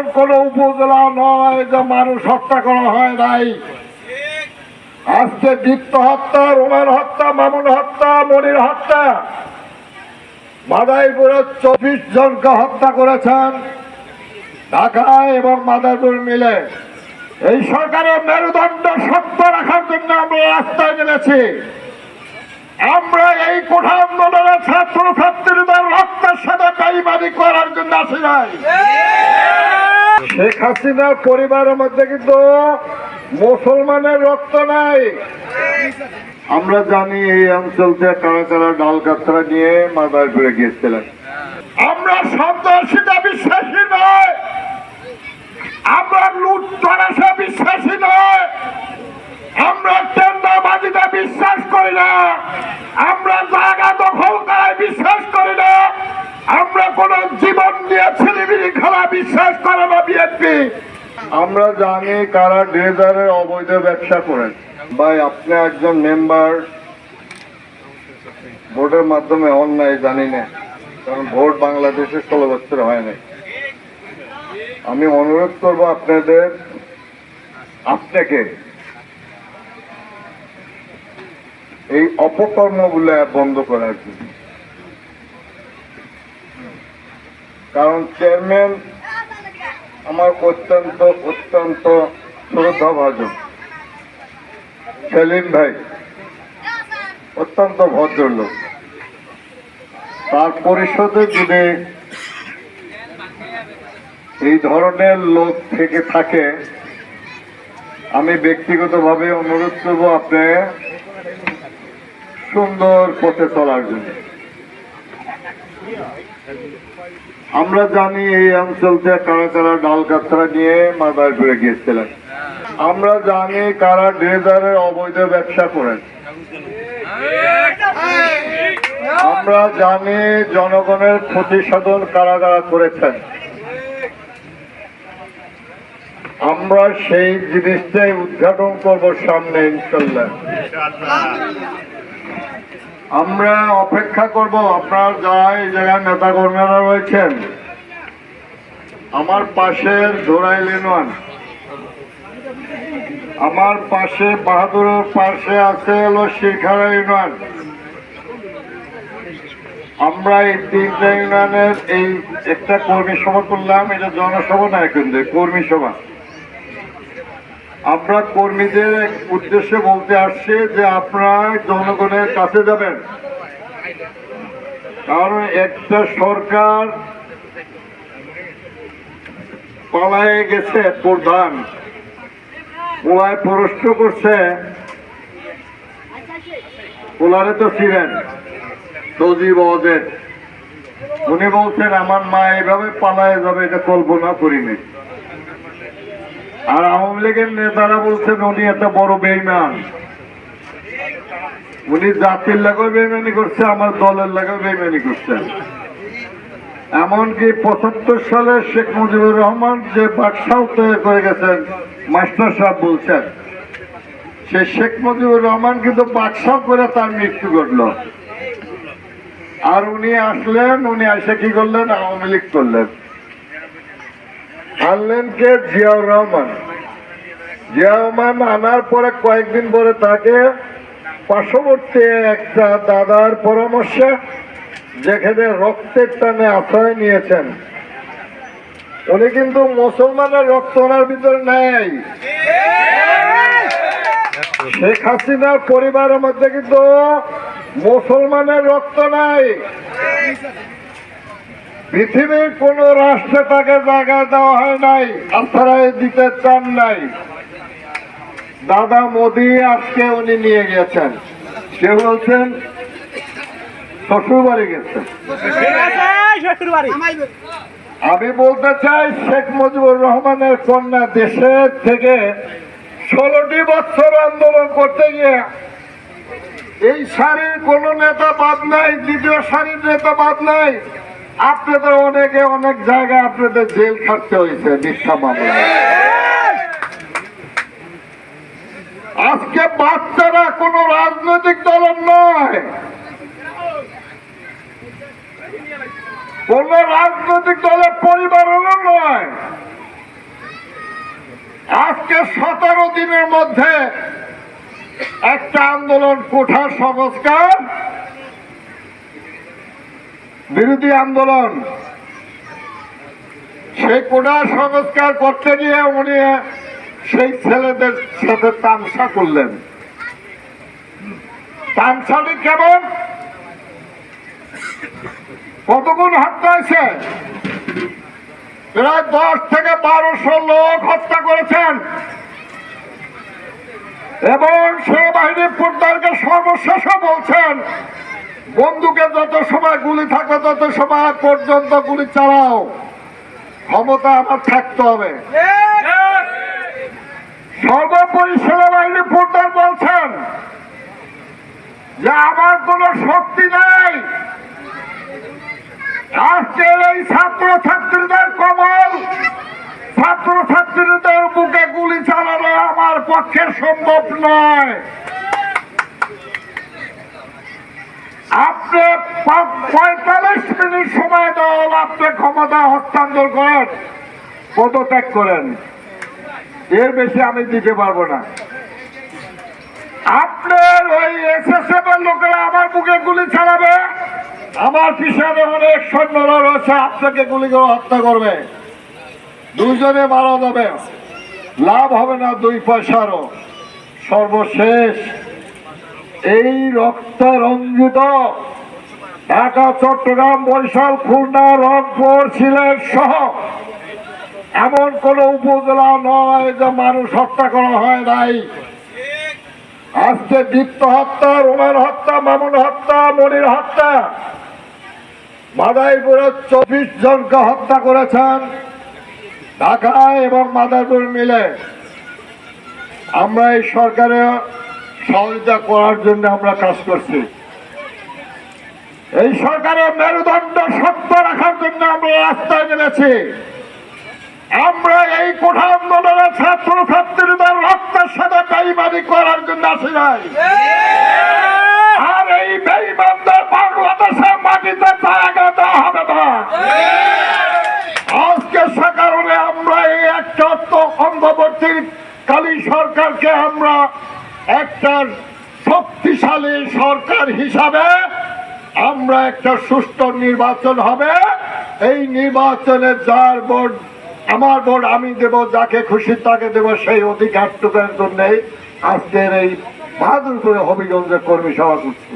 এমন কোন উপজেলা নয় যে মানুষ হত্যা করা হয় নাই। আজকে দীপ্ত হত্যা, রোমান হত্যা, মামুন হত্যা, মনির হত্যা মাদাইপুরে চব্বিশ জনকে হত্যা করেছেন ঢাকায় এবং মাদারপুর মিলে। এই সরকারের মেরুদণ্ড শক্ত রাখার জন্য আমরা রাস্তায় নেমেছি। আমরা এই কোঠা আন্দোলনের ছাত্র ছাত্রীদের রক্তের সাথে করার জন্য আসি নাই। শেখ হাসিনার পরিবারের মধ্যে কিন্তু মুসলমানের রক্ত নাই। আমরা জানি এই অঞ্চল থেকে কারা কারা ডাল কাতরা নিয়ে মাদারপুরে গিয়েছিলেন। আমরা সন্ত্রাসীটা বিশ্বাসী নয় আমরা লুট তরাসে বিশ্বাসী নয় আমরা টেন্ডারবাজিতে বিশ্বাস করি না আমরা জায়গা দখল করায় বিশ্বাস করি না আমরা কোন জীবন নিয়ে ছেলেবিরি খেলা বিশ্বাস আমরা জানি কারা ড্রেজারের অবৈধ ব্যবসা করেন। ভাই, আপনি একজন মেম্বার। ভোটের মাধ্যমে নাই জানি না, কারণ ভোট বাংলাদেশে ষোলো বছর হয় নাই। আমি অনুরোধ করব আপনাদের, আপনাকে এই অপকর্মগুলো বন্ধ করার জন্য। কারণ চেয়ারম্যান আমার অত্যন্ত অত্যন্ত শ্রদ্ধাভাজন। সেলিম ভাই, অত্যন্ত ভদ্রলোক। তার পরিষদে যদি এই ধরনের লোক থেকে থাকে, আমি ব্যক্তিগতভাবে অনুরোধ করব আপনি সুন্দর পথে চলার জন্য। আমরা জানি এই অঞ্চল থেকে কারা কারা ডাল কাতরা নিয়ে মাদারপুরে গিয়েছিলেন। আমরা জানি কারা ড্রেজারের অবৈধ ব্যবসা করেন। আমরা জানি জনগণের ক্ষতি সাধন কারা কারা করেছেন। আমরা সেই জিনিসটাই উদ্ঘাটন করব সামনে, ইনশাল্লাহ। আমরা অপেক্ষা করব আপনার যারা এই জায়গায় নেতা কর্মীরা রয়েছেন। আমার পাশের ধোরাইল ইউনিয়ন আমার পাশে বাহাদুরের পাশে আছে হলো শিরখাড়া ইউনিয়ন। আমরা এই তিনটা ইউনিয়নের এই একটা কর্মী সভা করলাম, এটা জনসভা না কিন্তু কর্মী সভা। আমরা কর্মীদের উদ্দেশ্যে বলতে আসছি যে আপনারা জনগণের কাছে যাবেন। কারণ একটা সরকার পালায়ে গেছে, প্রধান। পোলায় প্রশ্ন করছে, পোলারে তো ছিলেন সজীব অজেদ উনি বলছেন, আমার মা এভাবে পালায়ে যাবে, এটা কল্পনা করিনি। আর আওয়ামী লীগের নেতারা বলছেন, উনি একটা বড় বেইমান। উনি জাতির লাগাও বেইমানি করছে, আমার দলের লাগাও বেইমানি করছে। এমনকি পঁচাত্তর সালে শেখ মুজিবুর রহমান যে বাদশাহ তৈরি করে গেছেন, মাস্টার সাহেব বলছেন, সে শেখ মুজিবুর রহমান কিন্তু বাদশাহ করে তার মৃত্যু ঘটলো। আর উনি আসলেন, উনি এসে কি করলেন? আওয়ামী লীগ করলেন। আনলেন কে জিয়াউর রহমান। জিয়াউর রহমান আনার পরে কয়েকদিন পরে তাকে পার্শ্ববর্তী একটা দাদার পরামর্শে যেখানে রক্তের টানে আশ্রয় নিয়েছেন। উনি কিন্তু মুসলমানের রক্ত ওনার ভিতরে নেই। শেখ হাসিনার পরিবারের মধ্যে কিন্তু মুসলমানের রক্ত নাই। পৃথিবীর কোন রাষ্ট্রে তাকে জায়গা দেওয়া হয় নাই, আপনারা দিতে চান নাই। দাদা মোদি আজকে উনি নিয়ে গেছেন সে বলছেন শ্বশুর বাড়ি গেছেন। আমি বলতে চাই, শেখ মুজিবুর রহমানের কন্যা দেশের থেকে ষোলোটি বছর আন্দোলন করতে গিয়ে এই সারির কোন নেতা বাদ নাই, দ্বিতীয় সারির নেতা বাদ নাই। আপনাদের অনেকে অনেক জায়গায় আপনাদের জেল খাটতে হয়েছে, মিথ্যা মামলায় আজকে বাচ্চারা কোন রাজনৈতিক দলের নয়। কোন রাজনৈতিক দলের পরিবারেরও নয়। আজকে সতেরো দিনের মধ্যে একটা আন্দোলন কোঠা সংস্কার বিরোধী আন্দোলন। সেই কোঠা সংস্কার করতে গিয়ে উনি সেই ছেলেদের সাথে তামসা করলেন। তামসাটি কেমন? কতগুণ হত্যা হয়েছে? প্রায় দশ থেকে বারোশো লোক হত্যা করেছেন। এবং সেনাবাহিনী ফুটবলকে সর্বশেষে বলছেন বন্দুকে যত সময় গুলি থাকবে, তত সময় পর্যন্ত গুলি চালাও। ক্ষমতা আমার থাকতে হবে। সর্বোপরি সেনাবাহিনী ফুটবল বলছেন যে, আমার কোনো শক্তি নাই। আজকের এই ছাত্র ছাত্রীদের কমল ছাত্র ছাত্রীদের বুকে গুলি চালানো আমার পক্ষে সম্ভব নয়। আপনি পঁয়তাল্লিশ মিনিট সময় দেওয়া আপনি ক্ষমতা হস্তান্তর করেন, পদত্যাগ করেন। এর বেশি আমি দিতে পারব না। আপনার ওই এসএসএফ এর লোকেরা আমার বুকে গুলি চালাবে, আমার পিছনে অনেক সৈন্যরা রয়েছে, আপনাকে গুলি করে হত্যা করবে। দুজনে মারা যাবে। লাভ হবে না দুই পয়সারও। সর্বশেষ এই রক্ত রঞ্জিত ঢাকা, চট্টগ্রাম, বরিশাল, খুলনা, রংপুর, সিলেট সহ এমন কোন উপজেলা নয় যে মানুষ হত্যা করা হয় নাই। আজকে দীপ্ত হত্যা রোমান হত্যা, মামুন হত্যা, মনির হত্যা মাদাইপুরে চব্বিশ জনকে হত্যা করেছেন ঢাকায় এবং মাদারপুর মিলে। আমরা এই সরকারে সহযোগিতা করার জন্য আমরা কাজ করছি। এই সরকারের মেরুদণ্ড শক্ত রাখার জন্য আমরা রাস্তায় নেমেছি। আমরা এই কোঠা আন্দোলনের ছাত্র ছাত্রীদের রক্তের সাথে বেইমানি করার জন্য আসি নাই। আর এই বেইমানদের বাংলাদেশের মাটিতে জায়গা দেওয়া হবে না। আজকে সে কারণে আমরা এই একটা অঙ্গবর্তী কালী সরকারকে আমরা একটা শক্তিশালী সরকার হিসাবে আমরা একটা সুষ্ঠু নির্বাচন হবে। এই নির্বাচনে যার ভোট, আমার ভোট আমি দেব, যাকে খুশি তাকে দেব, সেই অধিকারটুকুর নেই আজকের এই বাহাদুরপুরে হবিগঞ্জের কর্মী সভা করছি।